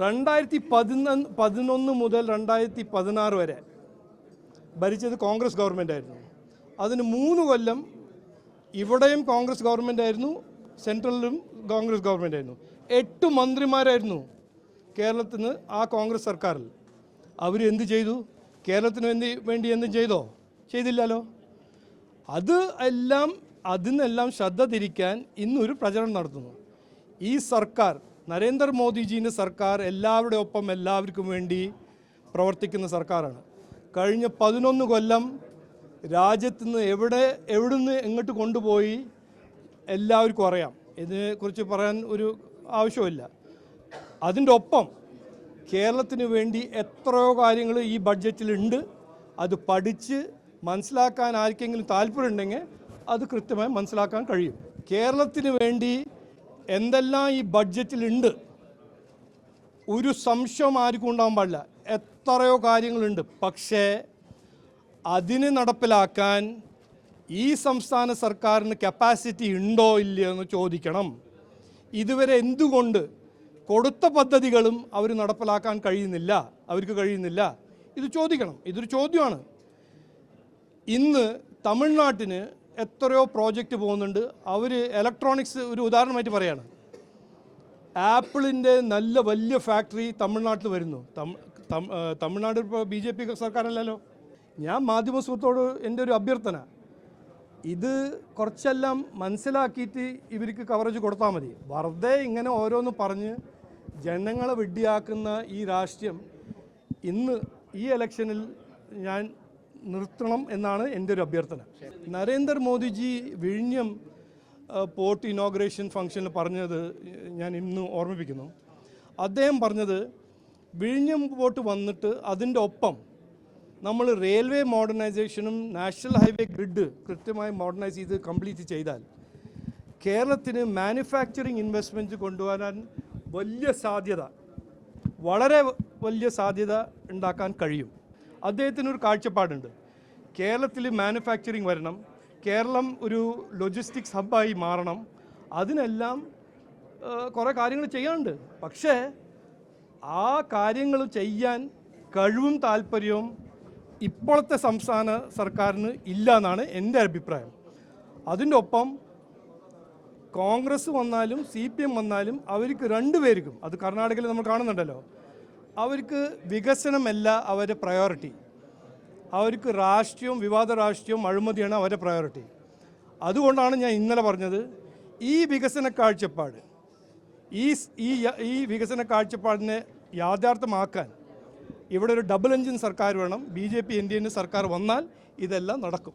രണ്ടായിരത്തി പതിനൊന്ന് പതിനൊന്ന് മുതൽ രണ്ടായിരത്തി പതിനാറ് വരെ ഭരിച്ചത് കോൺഗ്രസ് ഗവൺമെന്റ് ആയിരുന്നു. അതിന് മൂന്ന് കൊല്ലം ഇവിടെയും കോൺഗ്രസ് ഗവൺമെന്റ് ആയിരുന്നു സെൻട്രലിലും കോൺഗ്രസ് ഗവൺമെന്റ് ആയിരുന്നു. എട്ട് മന്ത്രിമാരായിരുന്നു കേരളത്തിന് ആ കോൺഗ്രസ് സർക്കാരിൽ. അവർ എന്ത് ചെയ്തു? കേരളത്തിന് വേണ്ടി വേണ്ടി എന്തും ചെയ്തോ? ചെയ്തില്ലല്ലോ. അത് എല്ലാം അതിനെല്ലാം ശ്രദ്ധ തിരിക്കാൻ ഇന്നൊരു പ്രചരണം നടത്തുന്നു. ഈ സർക്കാർ നരേന്ദ്രമോദിജീന്റെ സർക്കാർ എല്ലാവരുടെ ഒപ്പം എല്ലാവർക്കും വേണ്ടി പ്രവർത്തിക്കുന്ന സർക്കാരാണ്. കഴിഞ്ഞ പതിനൊന്ന് കൊല്ലം രാജ്യത്ത് നിന്ന് എവിടെ എവിടുന്ന് എങ്ങോട്ട് കൊണ്ടുപോയി എല്ലാവർക്കും അറിയാം. ഇതിനെക്കുറിച്ച് പറയാൻ ഒരു ആവശ്യമില്ല അതിന്റെ ഒപ്പം കേരളത്തിന് വേണ്ടി എത്രയോ കാര്യങ്ങൾ ഈ ബഡ്ജറ്റിലുണ്ട്. അത് പഠിച്ച് മനസ്സിലാക്കാൻ ആർക്കെങ്കിലും താല്പര്യമുണ്ടെങ്കിൽ അത് കൃത്യമായി മനസ്സിലാക്കാൻ കഴിയും. കേരളത്തിന് വേണ്ടി എന്തെല്ലാം ഈ ബഡ്ജറ്റിലുണ്ട്? ഒരു സംശയം ആർക്കും ഉണ്ടാകാൻ പാടില്ല. എത്രയോ കാര്യങ്ങളുണ്ട്. പക്ഷേ അതിന് നടപ്പിലാക്കാൻ ഈ സംസ്ഥാന സർക്കാരിന് കപ്പാസിറ്റി ഉണ്ടോ ഇല്ലയോ എന്ന് ചോദിക്കണം. ഇതുവരെ എന്തുകൊണ്ട് കൊടുത്ത പദ്ധതികളും അവർ നടപ്പിലാക്കാൻ കഴിയുന്നില്ല. അവർക്ക് കഴിയുന്നില്ല. ഇത് ചോദിക്കണം. ഇതൊരു ചോദ്യമാണ്. ഇന്ന് തമിഴ്നാട്ടിന് എത്രയോ പ്രോജക്റ്റ് പോകുന്നുണ്ട്. അവർ ഇലക്ട്രോണിക്സ് ഒരു ഉദാഹരണമായിട്ട് പറയാണ്. ആപ്പിളിന്റെ നല്ല വലിയ ഫാക്ടറി തമിഴ്നാട്ടിൽ വരുന്നു. തമിഴ്നാട് ഇപ്പോൾ ബി ജെ പി സർക്കാരല്ലല്ലോ. ഞാൻ മാധ്യമ സുഹൃത്തോട് എന്റെ ഒരു അഭ്യർത്ഥന. ഇത് കുറച്ചെല്ലാം മനസ്സിലാക്കിയിട്ട് ഇവർക്ക് കവറേജ് കൊടുത്താൽ മതി. വെറുതെ ഇങ്ങനെ ഓരോന്ന് പറഞ്ഞ് ജനങ്ങളെ വെഡ്ഡിയാക്കുന്ന ഈ രാഷ്ട്രീയം ഇന്ന് ഈ ഇലക്ഷനിൽ ഞാൻ നിർത്തണം എന്നാണ് എന്റെ ഒരു അഭ്യർത്ഥന. നരേന്ദ്രമോദിജി വിഴിഞ്ഞം പോർട്ട് ഇനോഗ്രേഷൻ ഫംഗ്ഷനിൽ പറഞ്ഞത് ഞാൻ ഇന്ന് ഓർമ്മിപ്പിക്കുന്നു. അദ്ദേഹം പറഞ്ഞത് വിഴിഞ്ഞം പോർട്ട് വന്നിട്ട് അതിന്റെ ഒപ്പം നമ്മൾ റെയിൽവേ മോഡേണൈസേഷനും നാഷണൽ ഹൈവേ ഗ്രിഡ് കൃത്യമായി മോഡേണൈസ് ചെയ്ത് കംപ്ലീറ്റ് ചെയ്താൽ കേരളത്തിന് മാനുഫാക്ചറിങ് ഇൻവെസ്റ്റ്മെന്റ് കൊണ്ടുവരാൻ വലിയ സാധ്യത വളരെ വലിയ സാധ്യത ഉണ്ടാക്കാൻ കഴിയും. അദ്ദേഹത്തിനൊരു കാഴ്ചപ്പാടുണ്ട്. കേരളത്തിൽ മാനുഫാക്ചറിങ് വരണം കേരളം ഒരു ലോജിസ്റ്റിക്സ് ഹബ്ബായി മാറണം അതിനെല്ലാം കുറേ കാര്യങ്ങൾ ചെയ്യാനുണ്ട്. പക്ഷേ ആ കാര്യങ്ങൾ ചെയ്യാൻ കഴിവും താല്പര്യവും ഇപ്പോഴത്തെ സംസ്ഥാന സർക്കാരിന് ഇല്ല എന്നാണ് എന്റെ അഭിപ്രായം. അതിന്റെ ഒപ്പം കോൺഗ്രസ് വന്നാലും സി പി എം വന്നാലും അവർക്ക് രണ്ടുപേർക്കും അത് കർണാടകയിൽ നമ്മൾ കാണുന്നുണ്ടല്ലോ അവർക്ക് വികസനമല്ല അവരുടെ പ്രയോറിറ്റി അവർക്ക് രാഷ്ട്രീയവും വിവാദ രാഷ്ട്രീയവും അഴിമതിയാണ് അവരുടെ പ്രയോറിറ്റി അതുകൊണ്ടാണ് ഞാൻ ഇന്നലെ പറഞ്ഞത് ഈ വികസന കാഴ്ചപ്പാട് ഈ ഈ ഈ വികസന കാഴ്ചപ്പാടിനെ യാഥാർത്ഥ്യമാക്കാൻ ഇവിടെ ഒരു ഡബിൾ എഞ്ചിൻ സർക്കാർ വേണം. B J P N D N സർക്കാർ വന്നാൽ ഇതെല്ലാം നടക്കും.